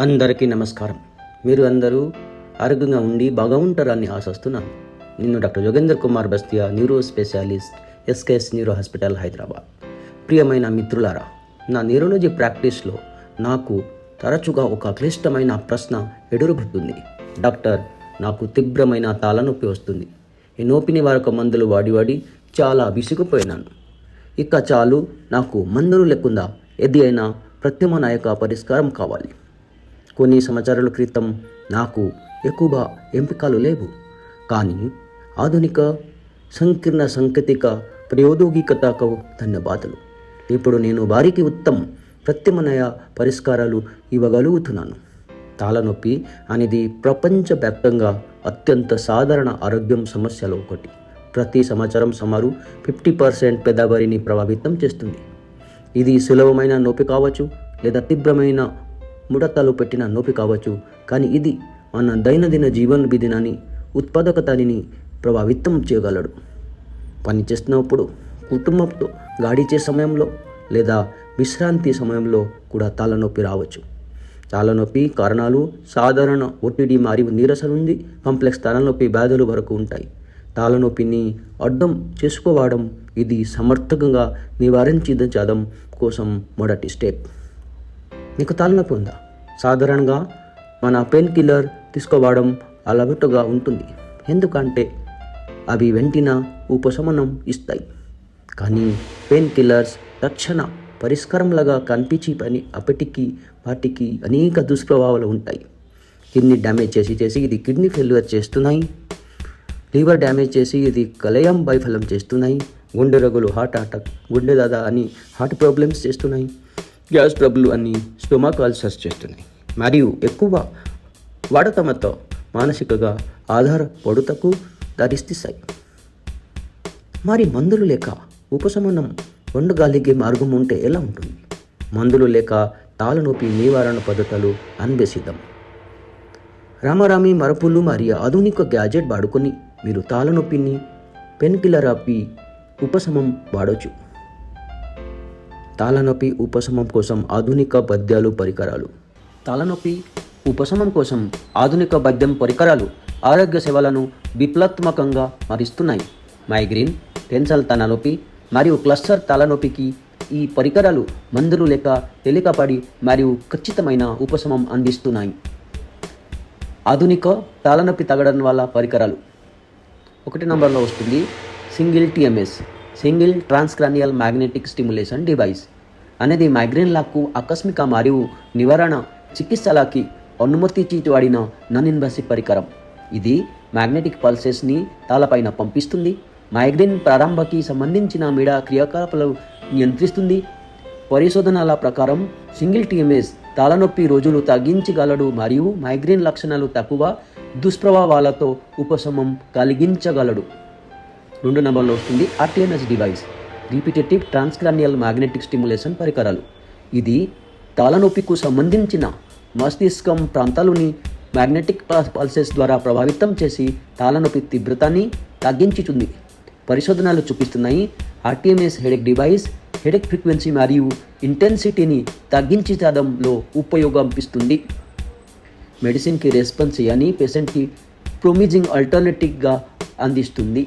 అందరికీ నమస్కారం. మీరు అందరూ ఆరోగ్యంగా ఉండి బాగా ఉంటారని ఆశిస్తున్నాను. నేను doctor Yogender Kumar Bastia neuro specialist SKS neuro hospital Hyderabad. ప్రియమైన మిత్రులారా నా న్యూరాలజీ ప్రాక్టీస్లో నాకు తరచుగా ఒక క్లిష్టమైన ప్రశ్న ఎదురుగుతుంది డాక్టర్ నాకు తీవ్రమైన తలనొప్పి వస్తుంది. ఈ నొప్పిని వారొక మందులు వాడి వాడి చాలా విసిగిపోయినాను. ఇక చాలు నాకు మందులు లేకుండా ఏది అయినా ప్రత్యామ్నాయక పరిష్కారం కావాలి. కొన్ని సంవత్సరాల క్రితం నాకు ఎక్కువగా ఎంపికలు లేవు. కానీ ఆధునిక సంకీర్ణ సాంకేతిక ప్రయోగికతకు ధన్యవాదాలు ఇప్పుడు నేను వారికి ఉత్తమ ప్రత్యామ్నాయ పరిష్కారాలు ఇవ్వగలుగుతున్నాను. తాళనొప్పి అనేది ప్రపంచవ్యాప్తంగా అత్యంత సాధారణ ఆరోగ్యం సమస్యలో ఒకటి. ప్రతి సంవత్సరం సుమారు ఫిఫ్టీ పర్సెంట్ పెద్దవారిని ప్రభావితం చేస్తుంది. ఇది సులభమైన నొప్పి కావచ్చు లేదా తీవ్రమైన ముడతలు పెట్టిన నొప్పి కావచ్చు. కానీ ఇది మన దైనందిన జీవన విధినాన్ని ఉత్పాదకతని ప్రభావితం చేయగలడు. పని చేస్తున్నప్పుడు కుటుంబంతో గాడిచే సమయంలో లేదా విశ్రాంతి సమయంలో కూడా తలనొప్పి రావచ్చు. తలనొప్పి కారణాలు సాధారణ ఒత్తిడి మరియు నీరస నుండి కాంప్లెక్స్ తలనొప్పి వ్యాధులు వరకు ఉంటాయి. తలనొప్పిని అడ్డం చేసుకోవడం ఇది సమర్థకంగా నివారించడం కోసం మొదటి స్టెప్. నీకు తలనొప్పి ఉందా? సాధారణంగా మన పెయిన్ కిల్లర్ తీసుకోవడం అలవాటుగా ఉంటుంది. ఎందుకంటే అవి వెంటన ఉపశమనం ఇస్తాయి. కానీ పెయిన్ కిల్లర్స్ తక్షణ పరిష్కారంలాగా కనిపించి పని అప్పటికి వాటికి అనేక దుష్ప్రభావాలు ఉంటాయి. కిడ్నీ డ్యామేజ్ చేసి చేసి ఇది కిడ్నీ ఫెయిల్యూర్ చేస్తున్నాయి. లివర్ డ్యామేజ్ చేసి ఇది కలయం వైఫల్యం చేస్తున్నాయి. గుండె రగులు హార్ట్ అటాక్ గుండె దాదా అని హార్ట్ ప్రాబ్లమ్స్ చేస్తున్నాయి. గ్యాస్ ట్రబుల్ అని స్టొమాకాల్ సర్చ్ చేస్తుంది. మరియు ఎక్కువ వాడతమతో మానసికగా ఆధారపడుతకు దారిస్తీస్తాయి. మరి మందులు లేక ఉపశమనం ఉండగలిగే మార్గం ఉంటే ఎలా ఉంటుంది? మందులు లేక తాళనొప్పి నివారణ పద్ధతులు అన్వేషిద్దాం. రామారామి మరపులు మరియు ఆధునిక గ్యాజెట్ వాడుకొని మీరు తాళనొప్పిని పెన్ కిల్లర్ ఆపి ఉపశమం వాడవచ్చు తాళనొప్పి ఉపశమం కోసం ఆధునిక పద్యాలు పరికరాలు. తలనొప్పి ఉపశమం కోసం ఆధునిక పద్యం పరికరాలు ఆరోగ్య సేవలను విప్లవాత్మకంగా మారుస్తున్నాయి మైగ్రేన్ టెన్సల్ తలనొప్పి మరియు క్లస్టర్ తలనొప్పికి ఈ పరికరాలు మందులు లేక తేలికపడి మరియు ఖచ్చితమైన ఉపశమం అందిస్తున్నాయి. ఆధునిక తలనొప్పి తగ్గడం వల్ల పరికరాలు. ఒకటి నంబర్లో వస్తుంది single TMS. Single transcranial magnetic stimulation device అనేది మైగ్రేన్లకు ఆకస్మిక మరియు నివారణ చికిత్సలకి అనుమతి వాడిన నాన్ పరికరం. ఇది మ్యాగ్నెటిక్ పల్సెస్ని తాళపైన పంపిస్తుంది. మైగ్రేన్ ప్రారంభకి సంబంధించిన మీడ క్రియాకలాపాలు నియంత్రిస్తుంది. పరిశోధనల ప్రకారం సింగిల్ టీఎంఎస్ తలనొప్పి రోజులు తగ్గించగలడు మరియు మైగ్రేన్ లక్షణాలు తక్కువ దుష్ప్రభావాలతో ఉపశమం కలిగించగలడు. రెండు నెంబర్లో వస్తుంది RTMS device. Repetitive transcranial magnetic stimulation పరికరాలు. ఇది తలనొప్పికు సంబంధించిన మస్తిష్కం ప్రాంతాలని మ్యాగ్నెటిక్ పల్సెస్ ద్వారా ప్రభావితం చేసి తలనొప్పి తీవ్రతని తగ్గించుతుంది. పరిశోధనలు చూపిస్తున్నాయి RTMS headache device headache frequency మరియు ఇంటెన్సిటీని తగ్గించడంలో ఉపయోగపిస్తుంది మెడిసిన్కి రెస్పాన్స్ చేయని పేషెంట్కి ప్రొమిజింగ్ ఆల్టర్నేటివ్గా అందిస్తుంది.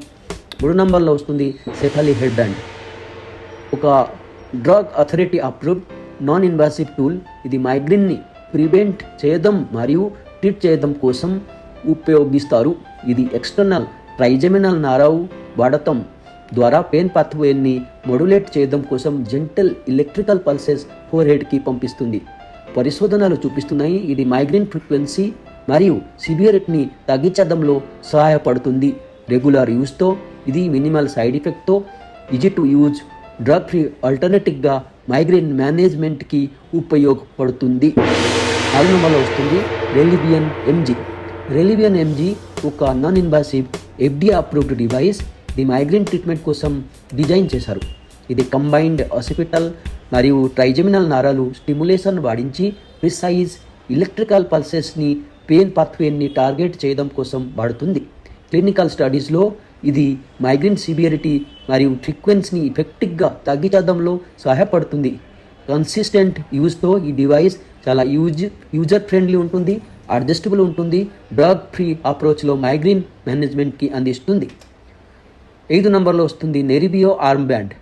మూడు నంబర్లో వస్తుంది సెఫాలి హెడ్ బ్యాండ్. ఒక drug authority approved non invasive tool. ఇది మైగ్రేన్ని ప్రివెంట్ చేయడం మరియు ట్రీట్ చేయడం కోసం ఉపయోగిస్తారు. ఇది ఎక్స్టర్నల్ ట్రైజమినల్ నారావు వాడటం ద్వారా పెయిన్ పాత్వేని మొడ్యులేట్ చేయడం కోసం జెంటల్ ఎలక్ట్రికల్ పల్సెస్ ఫోర్ హెడ్కి పంపిస్తుంది. పరిశోధనలు చూపిస్తున్నాయి. ఇది మైగ్రేన్ ఫ్రీక్వెన్సీ మరియు సివియరిటీని తగ్గించడంలో సహాయపడుతుంది. రెగ్యులర్ యూస్తో ఇది minimal side ఎఫెక్ట్తో easy to use drug free ఆల్టర్నేటివ్గా మైగ్రేన్ మేనేజ్మెంట్కి ఉపయోగపడుతుంది. నాలుగు నెంబర్లో వస్తుంది రెలివియన్ ఎంజీ రెలివియన్ ఎంజీ ఒక non invasive FD approved device the migraine treatment కోసం డిజైన్ చేశారు. ఇది కంబైన్డ్ హాస్పిటల్ మరియు ట్రైజమినల్ నారాలు స్టిములేషన్ వాడించి ప్రిసైజ్ ఎలక్ట్రికల్ పల్సెస్ని పెయిన్ పాత్వేని టార్గెట్ చేయడం కోసం వాడుతుంది. క్లినికల్ స్టడీస్లో ఇది మైగ్రేన్ సివియరిటీ మరియు ఫ్రీక్వెన్సీని ఎఫెక్టివ్గా తగ్గించడంలో సహాయపడుతుంది. కన్సిస్టెంట్ యూస్తో ఈ డివైస్ చాలా యూజ్ యూజర్ ఫ్రెండ్లీ ఉంటుంది అడ్జస్టబుల్ ఉంటుంది డ్రగ్ ఫ్రీ అప్రోచ్లో మైగ్రేన్ మేనేజ్మెంట్కి అందిస్తుంది. ఐదు నంబర్లో వస్తుంది Nerivio arm band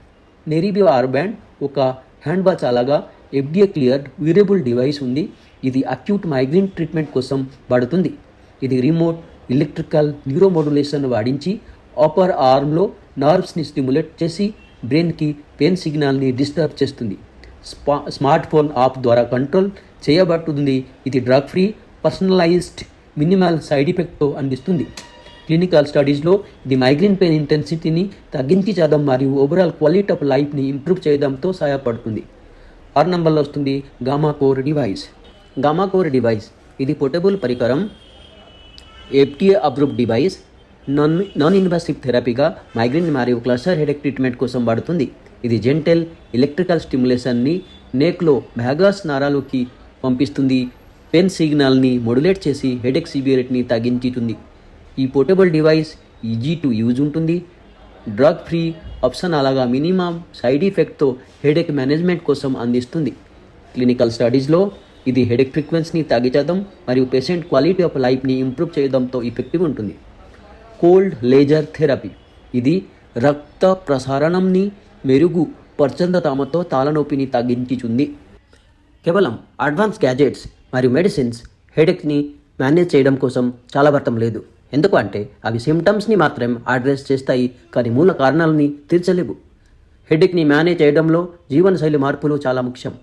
Nerivio arm band ఒక హ్యాండ్ వాచ్ అలాగా ఎఫ్డిఏ క్లియర్డ్ వ్యూరబుల్ డివైస్ ఉంది. ఇది అక్యూట్ మైగ్రేన్ ట్రీట్మెంట్ కోసం వాడుతుంది. ఇది రిమోట్ ఎలక్ట్రికల్ న్యూరోమోడ్యులేషన్ వాడించి అప్పర్ ఆర్మ్లో నర్వ్స్ని స్టిమ్యులేట్ చేసి బ్రెయిన్కి పెయిన్ సిగ్నల్ని డిస్టర్బ్ చేస్తుంది. స్పా స్మార్ట్ ఫోన్ యాప్ ద్వారా కంట్రోల్ చేయబడుతుంది. ఇది drug free personalized minimal side ఎఫెక్ట్తో అందిస్తుంది. క్లినికల్ స్టడీస్లో ఇది మైగ్రేన్ పెయిన్ ఇంటెన్సిటీని తగ్గించడం మరియు ఓవరాల్ క్వాలిటీ ఆఫ్ లైఫ్ని ఇంప్రూవ్ చేయడంతో సహాయపడుతుంది. ఆరు నంబర్లో వస్తుంది gamma core device. Gamma core device ఇది పోర్టబుల్ పరికరం FDA approved device non non invasive థెరపీగా migraine మరియు క్లస్టర్ హెడేక్ ట్రీట్మెంట్ కోసం వాడుతుంది. ఇది జెంటల్ ఎలక్ట్రికల్ స్టిమ్యులేషన్ని నేక్లో భ్యాగాస్ నారాలోకి పంపిస్తుంది. పెన్ సిగ్నల్ని మొడ్యులేట్ చేసి హెడేక్ సివియరిటీని తగ్గించుతుంది. ఈ portable device easy to use ఉంటుంది. డ్రగ్ ఫ్రీ ఆప్షన్ అలాగా మినిమం సైడ్ ఎఫెక్ట్తో హెడేక్ మేనేజ్మెంట్ కోసం అందిస్తుంది. క్లినికల్ స్టడీస్లో ఇది హెడేక్ ఫ్రీక్వెన్సీని తగ్గించడం మరియు పేషెంట్ క్వాలిటీ ఆఫ్ లైఫ్ని ఇంప్రూవ్ చేయడంతో ఎఫెక్టివ్ ఉంటుంది. Cold laser therapy. ఇది రక్త ప్రసారణంని మెరుగు ప్రచండతామతో తలనొప్పిని తగ్గించుతుంది. కేవలం అడ్వాన్స్ గ్యాజెట్స్ మరియు మెడిసిన్స్ హెడేక్ని మేనేజ్ చేయడం కోసం చాలా వర్తం లేదు. ఎందుకు అంటే అవి సిమ్టమ్స్ని మాత్రం అడ్రస్ చేస్తాయి కానీ మూల కారణాలని తీర్చలేవు. హెడేక్ని మేనేజ్ చేయడంలో జీవనశైలి మార్పులు చాలా ముఖ్యం.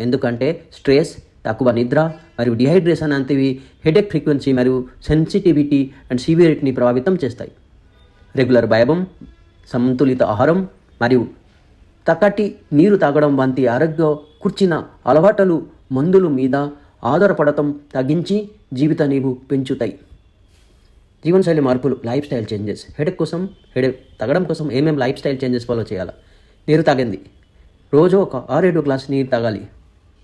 ఎందుకంటే స్ట్రెస్ తక్కువ నిద్ర మరియు డిహైడ్రేషన్ అంటివి హెడేక్ ఫ్రీక్వెన్సీ మరియు సెన్సిటివిటీ అండ్ సివియరిటీని ప్రభావితం చేస్తాయి. రెగ్యులర్ వ్యాయామం సంతులిత ఆహారం మరియు తక్కటి నీరు తాగడం వంటి ఆరోగ్య కూర్చిన అలవాట్లు మందులు మీద ఆధారపడటం తగ్గించి జీవిత నీవు పెంచుతాయి. జీవనశైలి మార్పులు లైఫ్ స్టైల్ చేంజెస్ హెడేక్ కోసం హెడేక్ తగ్గడం కోసం ఏమేమి లైఫ్ స్టైల్ చేంజెస్ ఫాలో చేయాలి? నీరు తాగింది రోజు ఒక ఆరేడు గ్లాస్ నీరు తాగాలి.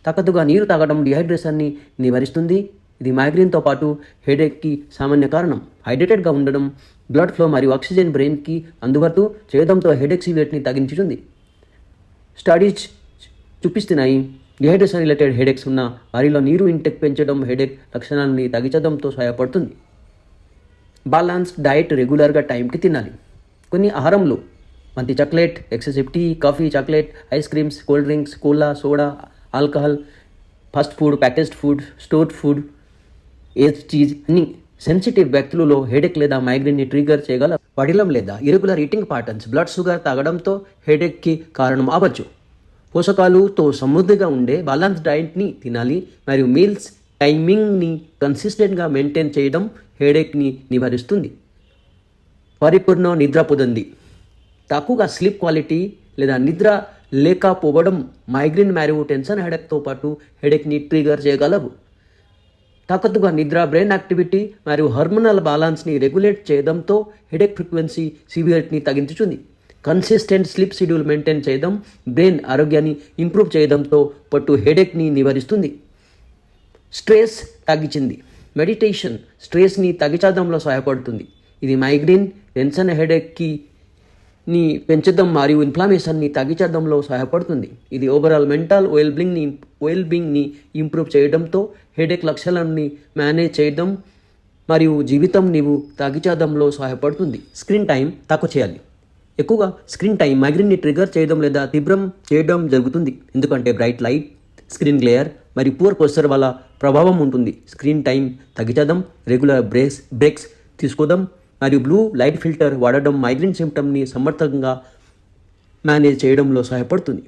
తగ్గదుగా నీరు తాగడం డిహైడ్రేషన్ని నివారిస్తుంది. ఇది మైగ్రేన్తో పాటు హెడేక్కి సామాన్య కారణం. హైడ్రేటెడ్గా ఉండడం బ్లడ్ ఫ్లో మరియు ఆక్సిజన్ బ్రెయిన్కి అందుబాటు చేయడంతో హెడేక్ సివియర్ని తగ్గించుతుంది. స్టడీస్ చూపిస్తున్నాయి. డిహైడ్రేషన్ రిలేటెడ్ హెడేక్స్ ఉన్న వారిలో నీరు ఇంటెక్ పెంచడం హెడేక్ లక్షణాలని తగ్గించడంతో సహాయపడుతుంది. బ్యాలెన్స్డ్ డైట్ రెగ్యులర్గా టైంకి తినాలి. కొన్ని ఆహారంలో మంచి chocolate excessive tea coffee chocolate ice creams cool drinks cola soda alcohol fast food packaged food stored food age cheese అన్ని సెన్సిటివ్ వ్యక్తులలో హెడేక్ లేదా మైగ్రేన్ని ట్రిగర్ చేయగల పడిలం లేదా irregular eating patterns blood sugar తాగడంతో హెడేక్కి కారణం అవ్వచ్చు. పోషకాలుతో సమృద్ధిగా ఉండే బ్యాలెన్స్ డైట్ని తినాలి మరియు మీల్స్ టైమింగ్ని కన్సిస్టెంట్గా మెయింటైన్ చేయడం హెడేక్ని నివారిస్తుంది. పరిపూర్ణ నిద్ర పొందింది తక్కువగా స్లీప్ క్వాలిటీ లేదా నిద్ర లేకపోవడం మైగ్రేన్ మరియు టెన్షన్ హెడెక్తో పాటు హెడెక్ని ట్రిగర్ చేయగలవు. తాకత్తుగా నిద్ర బ్రెయిన్ యాక్టివిటీ మరియు హార్మోనల్ బ్యాలెన్స్ని రెగ్యులేట్ చేయడంతో హెడేక్ ఫ్రీక్వెన్సీ సివియరిటీని తగ్గించుతుంది కన్సిస్టెంట్ స్లీప్ షెడ్యూల్ మెయింటైన్ చేయడం బ్రెయిన్ ఆరోగ్యాన్ని ఇంప్రూవ్ చేయడంతో పట్టు హెడేక్ని నివారిస్తుంది. స్ట్రెస్ తగ్గించింది. మెడిటేషన్ స్ట్రెస్ని తగ్గించడంలో సహాయపడుతుంది. ఇది మైగ్రేన్ టెన్షన్ హెడేక్కి ని పెంచడం మరియు ఇన్ఫ్లమేషన్ని తగ్గించడంలో సహాయపడుతుంది. ఇది ఓవరాల్ మెంటల్ వెల్బింగ్ని వెల్బింగ్ని ఇంప్రూవ్ చేయడంతో హెడేక్ లక్షణాన్ని మేనేజ్ చేయడం మరియు జీవితం నీవు తగ్గించడంలో సహాయపడుతుంది. స్క్రీన్ టైం తక్కువ చేయాలి. ఎక్కువగా స్క్రీన్ టైం మైగ్రేన్ని ట్రిగర్ చేయడం లేదా తీవ్రం చేయడం జరుగుతుంది. ఎందుకంటే బ్రైట్ లైట్ స్క్రీన్ గ్లేయర్ మరియు పూర్ పోస్టర్ వల్ల ప్రభావం ఉంటుంది. స్క్రీన్ టైం తగ్గించడం రెగ్యులర్ బ్రేక్స్ బ్రేక్స్ తీసుకోవడం మరియు బ్లూ లైట్ ఫిల్టర్ వాడడం మైగ్రేన్ సిమ్టమ్ని సమర్థంగా మేనేజ్ చేయడంలో సహాయపడుతుంది.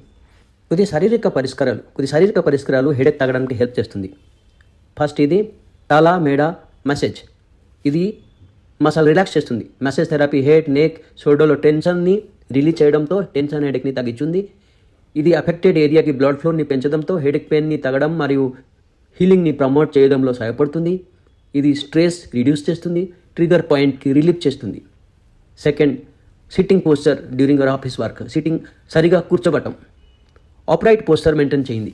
కొద్ది శారీరక పరిష్కారాలు కొద్ది శారీరక పరిష్కారాలు హెడేక్ తగ్గడానికి హెల్ప్ చేస్తుంది. ఫస్ట్ ఇది తల మేడ మసాజ్. ఇది మసాల్ రిలాక్స్ చేస్తుంది. మసాజ్ థెరపీ హెడ్ నెక్ షోల్డర్లో టెన్షన్ని రిలీజ్ చేయడంతో టెన్షన్ హెడేక్ని తగ్గించింది. ఇది అఫెక్టెడ్ ఏరియాకి బ్లడ్ ఫ్లోని పెంచడంతో హెడేక్ పెయిన్ని తగ్గడం మరియు హీలింగ్ని ప్రమోట్ చేయడంలో సహాయపడుతుంది. ఇది స్ట్రెస్ రిడ్యూస్ చేస్తుంది. ట్రిగర్ పాయింట్కి రిలీఫ్ చేస్తుంది. Second sitting posture during our office work sitting సరిగా కూర్చోబట్టం. ఆపరైట్ పోస్చర్ మెయింటైన్ చేయండి.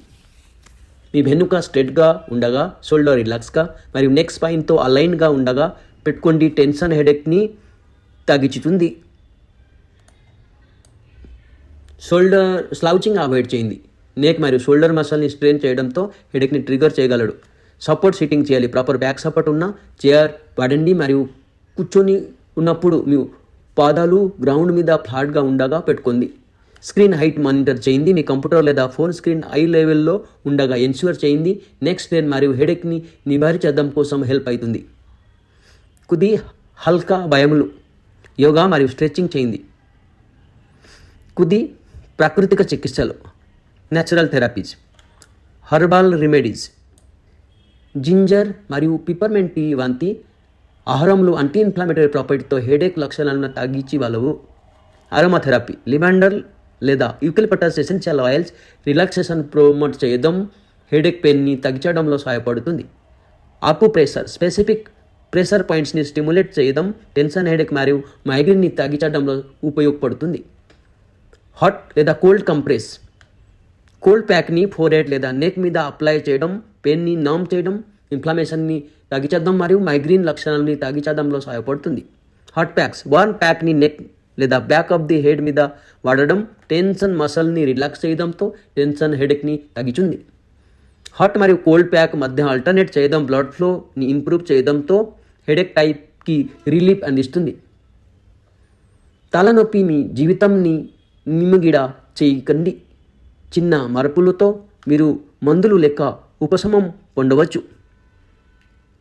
మీ వెనుక స్ట్రెట్గా ఉండగా షోల్డర్ రిలాక్స్గా మరియు నెక్ స్పైన్తో అలైన్గా ఉండగా పెట్టుకోండి. టెన్షన్ హెడెక్ని తగ్గించుతుంది. షోల్డర్ స్లౌచింగ్ అవాయిడ్ చేయండి. నేక్ మరియు షోల్డర్ మసల్ని స్ట్రెయిన్ చేయడంతో హెడేక్ని ట్రిగర్ చేయగలడు. సపోర్ట్ సిట్టింగ్ చేయాలి. ప్రాపర్ బ్యాక్ సపోర్ట్ ఉన్న చైర్ పడండి మరియు కూర్చొని ఉన్నప్పుడు మీ పాదాలు గ్రౌండ్ మీద ఫ్లాట్గా ఉండగా పెట్టుకుంది స్క్రీన్ హైట్ మానిటర్ చేయింది మీ కంప్యూటర్ లేదా ఫోన్ స్క్రీన్ ఐ లెవెల్లో ఉండగా ఎన్ష్యూర్ చేయింది నెక్స్ట్ పెయిన్ మరియు హెడేక్ని నివారించడం కోసం హెల్ప్ అవుతుంది. కొద్ది హల్కా భయములు యోగా మరియు స్ట్రెచ్చింగ్ చేయింది కొద్ది ప్రాకృతిక చికిత్సలు natural therapies herbal remedies ginger మరియు పిపర్మెంట్ టీ వంటి ఆహారంలో యాంటీ ఇన్ఫ్లామేటరీ ప్రాపర్టీతో హెడేక్ లక్షణాలను తగ్గించగలవు అరోమాథెరపీ లిమాండర్ లేదా eucalyptus essential oils relaxation promote చేయడం హెడేక్ పెయిన్ని తగ్గించడంలో సహాయపడుతుంది. ఆకు ప్రెషర్ స్పెసిఫిక్ ప్రెషర్ పాయింట్స్ని స్టిములేట్ చేయడం టెన్షన్ హెడేక్ మరియు మైగ్రేన్ని తగ్గించడంలో ఉపయోగపడుతుంది. హాట్ లేదా కోల్డ్ కంప్రెస్ కోల్డ్ ప్యాక్ని ఫోర్ ఎయిట్ లేదా నెక్ మీద అప్లై చేయడం పెయిన్ని నామ్ చేయడం ఇన్ఫ్లమేషన్ని తగ్గించడం మరియు మైగ్రీన్ లక్షణాలని తగ్గించడంలో సహాయపడుతుంది. హాట్ ప్యాక్స్ వన్ ప్యాక్ని నెక్ లేదా బ్యాక్ ఆఫ్ ది హెడ్ మీద వాడడం టెన్షన్ మసల్ని రిలాక్స్ చేయడంతో టెన్షన్ హెడేక్ని తగ్గించుంది. హాట్ మరియు కోల్డ్ ప్యాక్ మధ్య ఆల్టర్నేట్ చేయడం బ్లడ్ ఫ్లోని ఇంప్రూవ్ చేయడంతో హెడేక్ టైప్కి రిలీఫ్ అందిస్తుంది. తలనొప్పి మీ జీవితంని నిమ్మగిడ చేయకండి. చిన్న మార్పులతో మీరు మందులు లెక్క ఉపశమం పొందవచ్చు.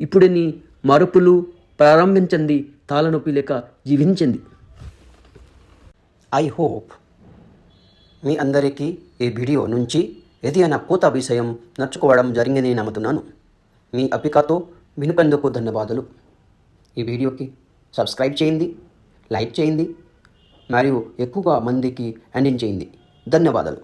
ఇప్పుడిని మార్పులు ప్రారంభించండి తాళనొప్పి లేక జీవించండి. ఐ హోప్ మీ అందరికీ ఈ వీడియో నుంచి ఏదైనా కొత్త విషయం నచ్చుకోవడం జరిగిందని నమ్ముతున్నాను. మీ అపికతో వినుకందుకు ధన్యవాదాలు. ఈ వీడియోకి సబ్స్క్రైబ్ చేయండి లైక్ చేయండి మరియు ఎక్కువగా మందికి అందించేయండి. ధన్యవాదాలు.